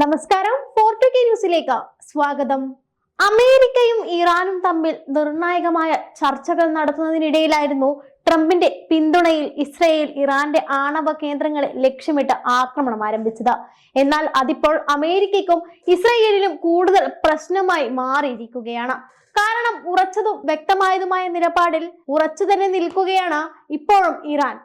നമസ്കാരം ഫോർട്ടു കെ ന്യൂസിലേക്ക് സ്വാഗതം. അമേരിക്കയും ഇറാനും തമ്മിൽ നിർണായകമായ ചർച്ചകൾ നടത്തുന്നതിനിടയിലായിരുന്നു ട്രംപിന്റെ പിന്തുണയിൽ ഇസ്രയേൽ ഇറാന്റെ ആണവ കേന്ദ്രങ്ങളെ ലക്ഷ്യമിട്ട് ആക്രമണം ആരംഭിച്ചത്. എന്നാൽ അതിപ്പോൾ അമേരിക്കയ്ക്കും ഇസ്രയേലിനും കൂടുതൽ പ്രശ്നമായി മാറിയിരിക്കുകയാണ്. കാരണം ഉറച്ചതും വ്യക്തമായതുമായ നിലപാടിൽ ഉറച്ചു തന്നെ നിൽക്കുകയാണ് ഇപ്പോഴും ഇറാൻ.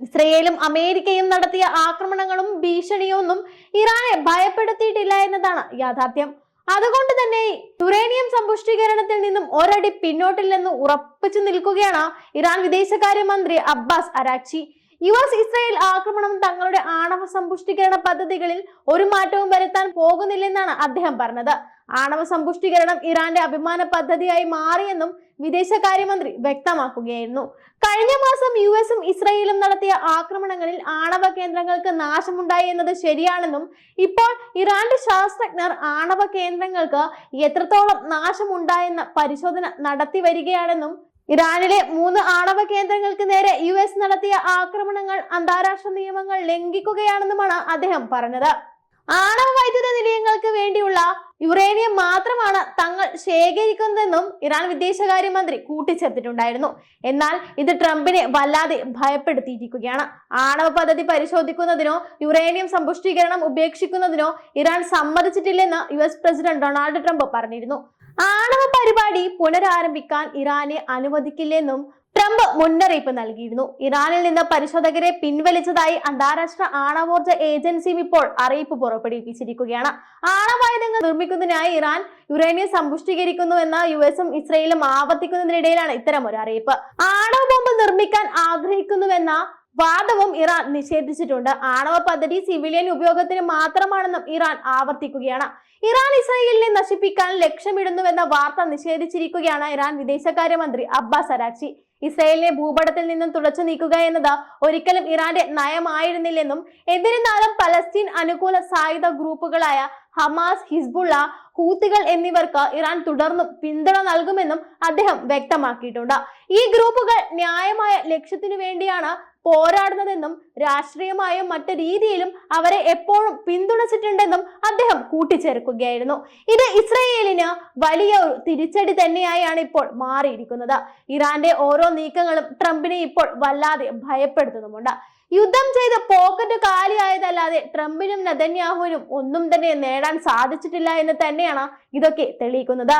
ഇസ്രയേലും അമേരിക്കയും നടത്തിയ ആക്രമണങ്ങളും ഭീഷണിയൊന്നും ഇറാനെ ഭയപ്പെടുത്തിയിട്ടില്ല എന്നതാണ് യാഥാർത്ഥ്യം. അതുകൊണ്ട് തന്നെ യുറേനിയം സമ്പുഷ്ടീകരണത്തിൽ നിന്നും ഒരടി പിന്നോട്ടില്ലെന്ന് ഉറപ്പിച്ചു നിൽക്കുകയാണ് ഇറാൻ വിദേശകാര്യമന്ത്രി Abbas Araghchi U S Israel ആക്രമണം തങ്ങളുടെ ആണവ സമ്പുഷ്ടീകരണ പദ്ധതികളിൽ ഒരു മാറ്റവും വരുത്താൻ പോകുന്നില്ലെന്നാണ് അദ്ദേഹം പറഞ്ഞത്. ആണവ സമ്പുഷ്ടീകരണം ഇറാന്റെ അഭിമാന പദ്ധതിയായി മാറിയെന്നും വിദേശകാര്യമന്ത്രി വ്യക്തമാക്കുകയായിരുന്നു. കഴിഞ്ഞ മാസം യു എസും ഇസ്രയേലും നടത്തിയ ആക്രമണങ്ങളിൽ ആണവ കേന്ദ്രങ്ങൾക്ക് നാശമുണ്ടായി എന്നത് ശരിയാണെന്നും ഇപ്പോൾ ഇറാന്റെ ശാസ്ത്രജ്ഞർ ആണവ കേന്ദ്രങ്ങൾക്ക് എത്രത്തോളം നാശമുണ്ടായെന്ന പരിശോധന നടത്തി വരികയാണെന്നും ഇറാനിലെ മൂന്ന് ആണവ കേന്ദ്രങ്ങൾക്ക് നേരെ യു എസ് നടത്തിയ ആക്രമണങ്ങൾ അന്താരാഷ്ട്ര നിയമങ്ങൾ ലംഘിക്കുകയാണെന്നുമാണ് അദ്ദേഹം പറഞ്ഞത്. ആണവ നിലയങ്ങൾക്ക് വേണ്ടിയുള്ള യുറേനിയം മാത്രമാണ് തങ്ങൾ ശേഖരിക്കുന്നതെന്നും ഇറാൻ വിദേശകാര്യമന്ത്രി കൂട്ടിച്ചേർത്തിട്ടുണ്ടായിരുന്നു. എന്നാൽ ഇത് ട്രംപിനെ വല്ലാതെ ഭയപ്പെടുത്തിയിരിക്കുകയാണ്. ആണവ പദ്ധതി പരിശോധിക്കുന്നതിനോ യുറേനിയം സമ്പുഷ്ടീകരണം ഉപേക്ഷിക്കുന്നതിനോ Iran സമ്മതിച്ചിട്ടില്ലെന്ന് U S president Donald Trump പറഞ്ഞിരുന്നു. ആണവ പരിപാടി പുനരാരംഭിക്കാൻ ഇറാനെ അനുവദിക്കില്ലെന്നും ട്രംപ് മുന്നറിയിപ്പ് നൽകിയിരുന്നു. ഇറാനിൽ നിന്ന് പരിശോധകരെ പിൻവലിച്ചതായി അന്താരാഷ്ട്ര ആണവോർജ ഏജൻസിയും ഇപ്പോൾ അറിയിപ്പ് പുറപ്പെടുവിപ്പിച്ചിരിക്കുകയാണ് ആണവായുധങ്ങൾ നിർമ്മിക്കുന്നതിനായി ഇറാൻ യുറേനിയം സമ്പുഷ്ടീകരിക്കുന്നുവെന്ന് യു എസും ഇസ്രയേലും ആവർത്തിക്കുന്നതിനിടയിലാണ് ഇത്തരം ഒരു അറിയിപ്പ്. ആണവ ബോംബ് നിർമ്മിക്കാൻ ആഗ്രഹിക്കുന്നുവെന്ന വാദവും ഇറാൻ നിഷേധിച്ചിട്ടുണ്ട്. ആണവ പദ്ധതി സിവിലിയൻ ഉപയോഗത്തിന് മാത്രമാണെന്നും ഇറാൻ ആവർത്തിക്കുകയാണ്. ഇറാൻ ഇസ്രായേലിനെ നശിപ്പിക്കാൻ ലക്ഷ്യമിടുന്നുവെന്ന വാർത്ത നിഷേധിച്ചിരിക്കുകയാണ് ഇറാൻ വിദേശകാര്യമന്ത്രി അബ്ബാസ് അരാക്ചി ഇസ്രായേലിനെ ഭൂപടത്തിൽ നിന്നും തുടച്ചു നീക്കുക എന്നത് ഒരിക്കലും ഇറാന്റെ നയമായിരുന്നില്ലെന്നും എന്നിരുന്നാലും പലസ്തീൻ അനുകൂല സായുധ ഗ്രൂപ്പുകളായ ഹമാസ് ഹിസ്ബുള്ള ഹൂത്തികൾ എന്നിവർക്ക് ഇറാൻ തുടർന്നും പിന്തുണ നൽകുമെന്നും അദ്ദേഹം വ്യക്തമാക്കിയിട്ടുണ്ട്. ഈ ഗ്രൂപ്പുകൾ ന്യായമായ ലക്ഷ്യത്തിനു വേണ്ടിയാണ് പോരാടുന്നതെന്നും രാഷ്ട്രീയമായും മറ്റു രീതിയിലും അവരെ എപ്പോഴും പിന്തുണച്ചിട്ടുണ്ടെന്നും അദ്ദേഹം കൂട്ടിച്ചേർക്കുകയായിരുന്നു. ഇത് ഇസ്രയേലിന് വലിയ ഒരു തിരിച്ചടി തന്നെയായാണ് ഇപ്പോൾ മാറിയിരിക്കുന്നത്. ഇറാന്റെ ഓരോ നീക്കങ്ങളും ട്രംപിനെ ഇപ്പോൾ വല്ലാതെ ഭയപ്പെടുത്തുന്നുമുണ്ട്. യുദ്ധം ചെയ്ത് പോക്കറ്റ് കാലിയായതല്ലാതെ ട്രംപിനും നദന്യാഹുവിനും ഒന്നും തന്നെ നേടാൻ സാധിച്ചിട്ടില്ല എന്ന് തന്നെയാണ് ഇതൊക്കെ തെളിയിക്കുന്നത്?